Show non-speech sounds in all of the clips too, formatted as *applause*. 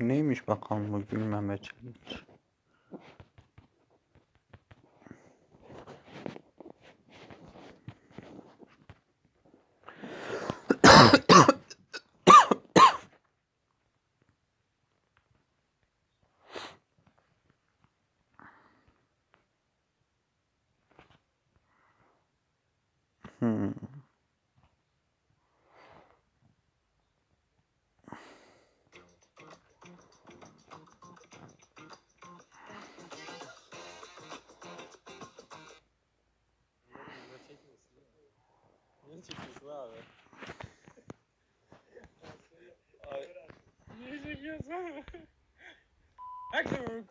Neymiş bakalım bu gülmeme challenge. Hmm.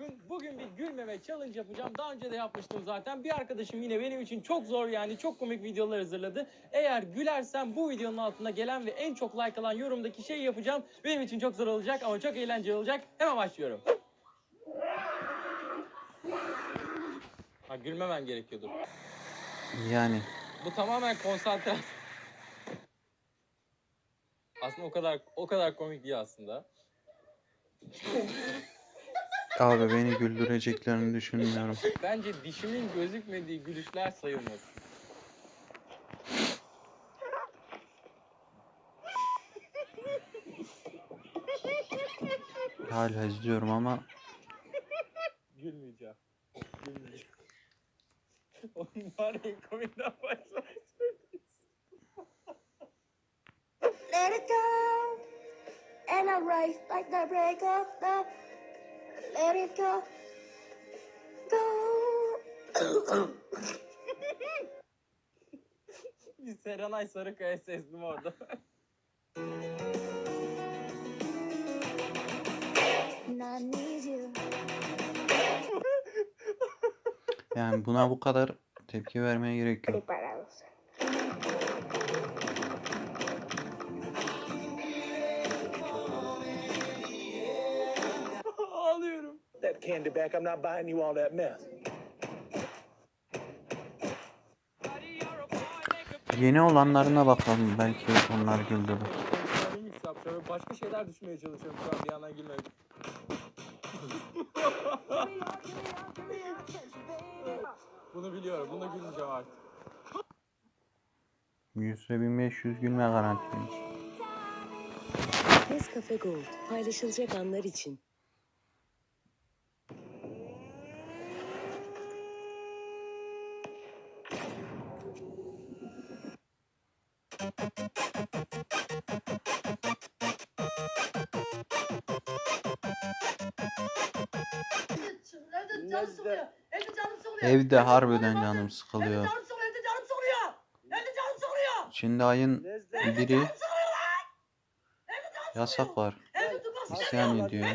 Merhaba. Bugün bir gülmeme challenge yapacağım. Daha önce de yapmıştım zaten. Bir arkadaşım yine benim için çok zor yani çok komik videolar hazırladı. Eğer gülersem bu videonun altına gelen ve en çok like alan yorumdaki şeyi yapacağım. Benim için çok zor olacak ama çok eğlenceli olacak. Hemen başlıyorum. Ha gülmemem gerekiyordur. Yani Bu tamamen konsantrasyon. Aslında o kadar o kadar komik değil aslında. *laughs* abi beni güldüreceklerini düşünmüyorum. Bence dişimin gözükmediği gülüşler sayılmaz. Hala izliyorum ama Gülmeyeceğim. Gülmeyeceğim. Ya komikten başlamak Let it go. And I race like the break of the. Let it go. Go. Bir Serenay Sarıkaya sezdim orada. Yani buna bu kadar tepki vermeye gerek yok. That candy back. I'm not buying you all that mess. Yeni olanlarına bakalım belki onlar güldürür. Başka şeyler düşünmeye çalışıyorum şu an bir yandan gülmemek. *laughs* Bunu biliyorum. Buna gülmeyeceğim artık. 100 ve 1500 gülme garantiymiş. Nescafe Gold paylaşılacak anlar için. Sıkılıyor. Evde canım sıkılıyor. Evde harbiden Evde canım sıkılıyor. canım sıkılıyor. Evde canım sıkılıyor. Evde canım sıkılıyor. Şimdi ayın biri Evde yasak var. Evde İsyan ediyor.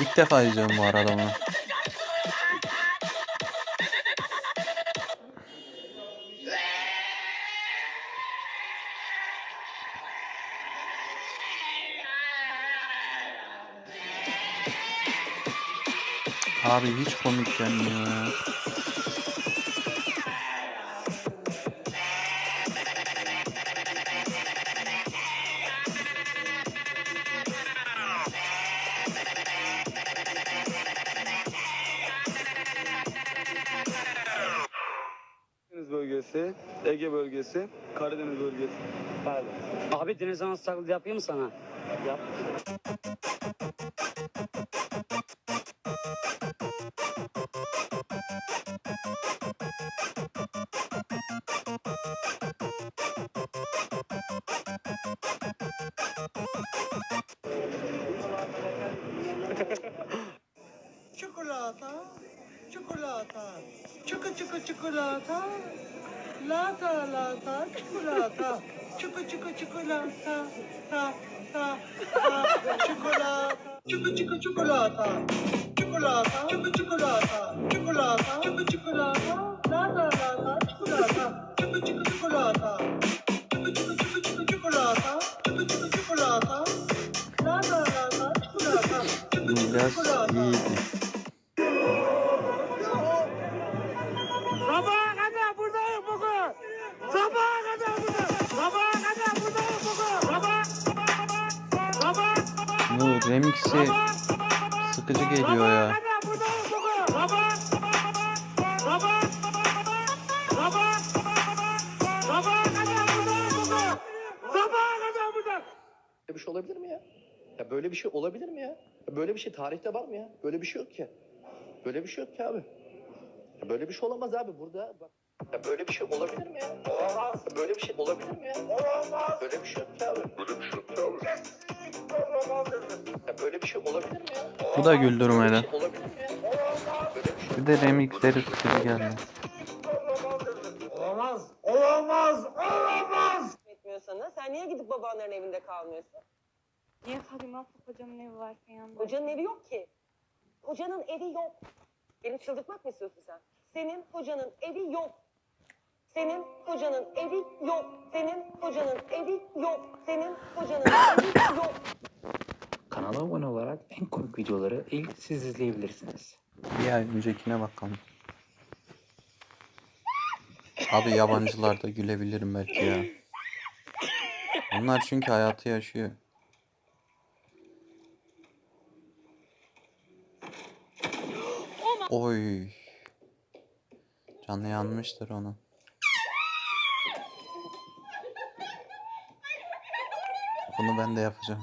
İlk defa izliyorum bu arada bunu. Abi hiç komik gelmiyor bölgesi, Ege bölgesi, Karadeniz bölgesi. Pardon. Abi deniz anası taklidi yapayım mı sana? Yap. Laka लाका चुकुलाका चुकु चुकु चुकुलाका ता ता ता चुकुलाका चुकु चुकु चुकुलाका चुकुलाका चुकु चुकुलाका चुकुलाका चुकु चुकुलाका लाका लाका चुकुलाका चुकु चुकु चुकुलाका चुकु चुकु चुकु चुकु चुकुलाका चुकु चुकु चुकुलाका लाका लाका चुकुलाका चुकु चुकु चुकुलाका remix'i sıkıcı geliyor ya. Böyle bir şey olabilir mi ya? Ya böyle bir şey olabilir mi ya? ya? Böyle bir şey tarihte var mı ya? Böyle bir şey yok ki. Böyle bir şey yok ki abi. Ya böyle bir şey olamaz abi burada. Bak. Ya böyle bir şey olabilir mi ya? Ya böyle bir şey olabilir mi ya? Böyle bir şey yok ki abi. Böyle bir şey yok ki abi. Böyle bir şey olabilir mi ya? Bu da güldürmeden. Bir şey bir de remixleri sıkıcı geldi. Olamaz. Olamaz. Olamaz. etmiyor sana. Sen niye gidip babanların evinde kalmıyorsun? Niye kalayım abla kocanın evi varken yanında? Kocanın evi yok ki. Kocanın evi yok. Beni çıldırtmak mı istiyorsun sen? Senin kocanın evi yok. Senin kocanın evi yok. Senin kocanın evi yok. Senin kocanın evi yok. Kanala abone olarak en komik videoları ilk siz izleyebilirsiniz. Ay öncekine bakalım. Abi yabancılar da gülebilirim belki ya. Onlar çünkü hayatı yaşıyor. Oy. Canı yanmıştır onun. Bunu ben de yapacağım.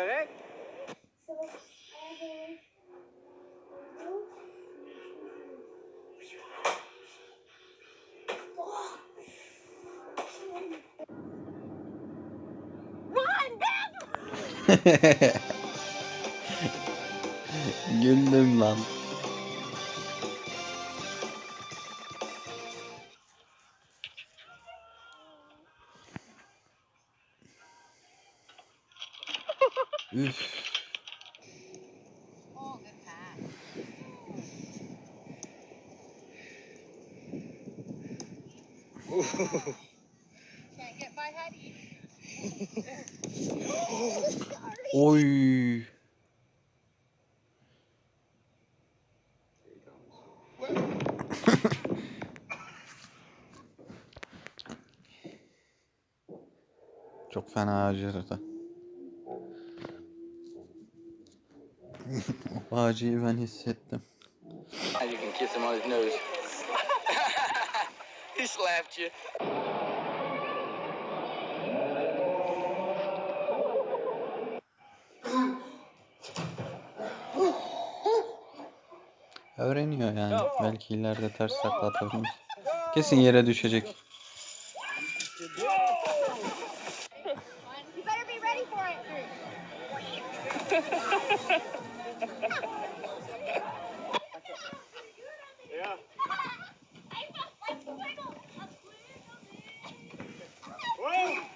Correct. *laughs* Güldüm lan. Üf. Oy. Çok fena acırdı. O acıyı ben hissettim. You can kiss him on his nose. he slapped you. Öğreniyor yani. Belki ileride ters takla atabilir. Kesin yere düşecek. *laughs* For it.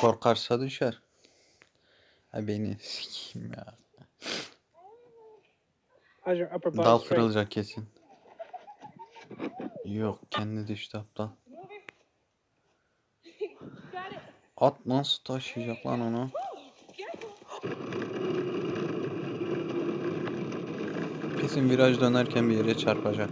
Korkarsa düşer. Ha beni sikeyim ya. Dal kırılacak kesin. Yok kendi düştü aptal. At nasıl taşıyacak lan onu? Kesin viraj dönerken bir yere çarpacak.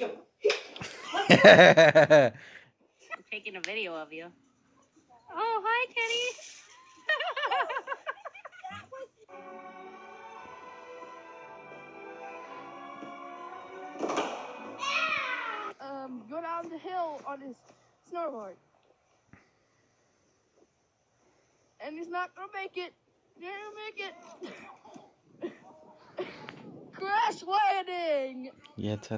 Babacığım. *laughs* I'm taking a video of you. Oh, hi, Kenny. *laughs* Um, go down the hill on his snowboard. And he's not gonna make it. He's not gonna make it. *laughs* Crash landing! Yeter.